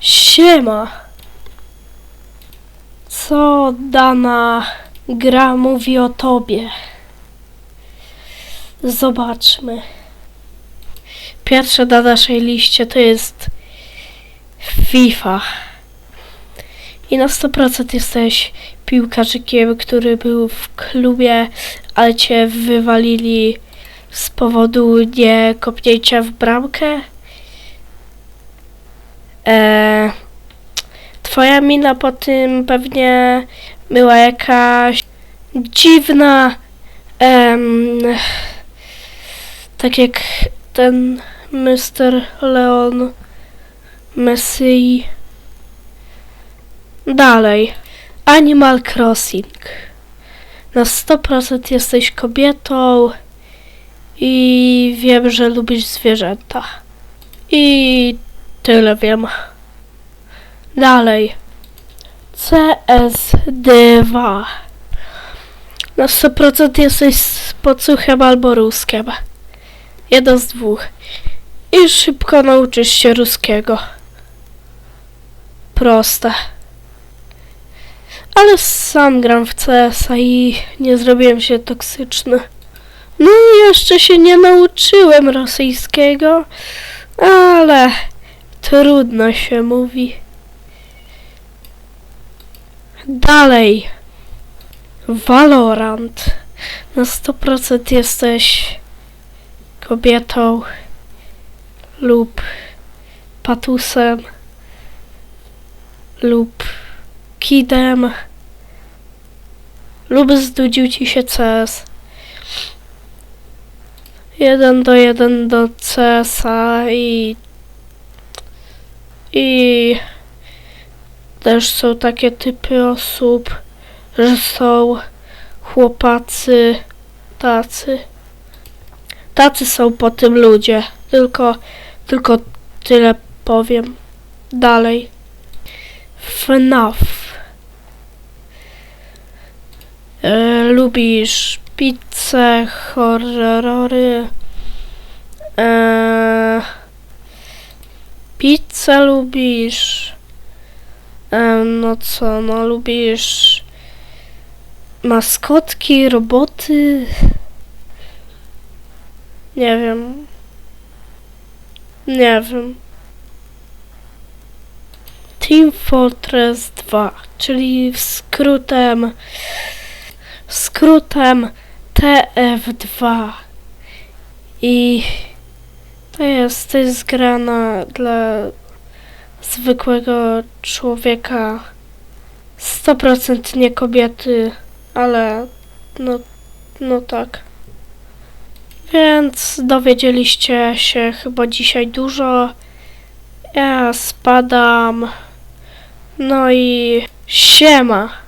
Siema. Co dana gra mówi o tobie? Zobaczmy. Pierwsze na naszej liście to jest FIFA. I na 100% jesteś piłkarzykiem, który był w klubie, ale cię wywalili z powodu nie kopnięcia w bramkę. Eee, twoja mina po tym pewnie była jakaś dziwna. em, tak jak ten Mr. Leon Messi. Dalej. Animal Crossing. Na 100% jesteś kobietą i wiem, że lubisz zwierzęta. I tyle wiem. Dalej. CS2. Na 100% jesteś z pocuchem albo ruskiem. Jedno z dwóch. I szybko nauczysz się ruskiego. Proste. Ale sam gram w CS-a i nie zrobiłem się toksyczny. No jeszcze się nie nauczyłem rosyjskiego, ale trudno się mówi. Dalej. Valorant. Na 100% jesteś kobietą lub patusem lub kidem lub znudził ci się CS. Jeden do jeden do CS-a i i też są takie typy osób, że są chłopacy tacy. Tacy są po tym ludzie. Tylko, tylko tyle powiem. Dalej. FNAF. E, lubisz pizzę, horrory. E, pizzę lubisz. E, no co, no lubisz maskotki, roboty. Nie wiem. Nie wiem. Team Fortress 2, czyli w skrótem skrótem TF2. I to jest, to jest dla zwykłego człowieka. 100% nie kobiety, ale no, no tak. Więc dowiedzieliście się chyba dzisiaj dużo. Ja spadam. No i siema.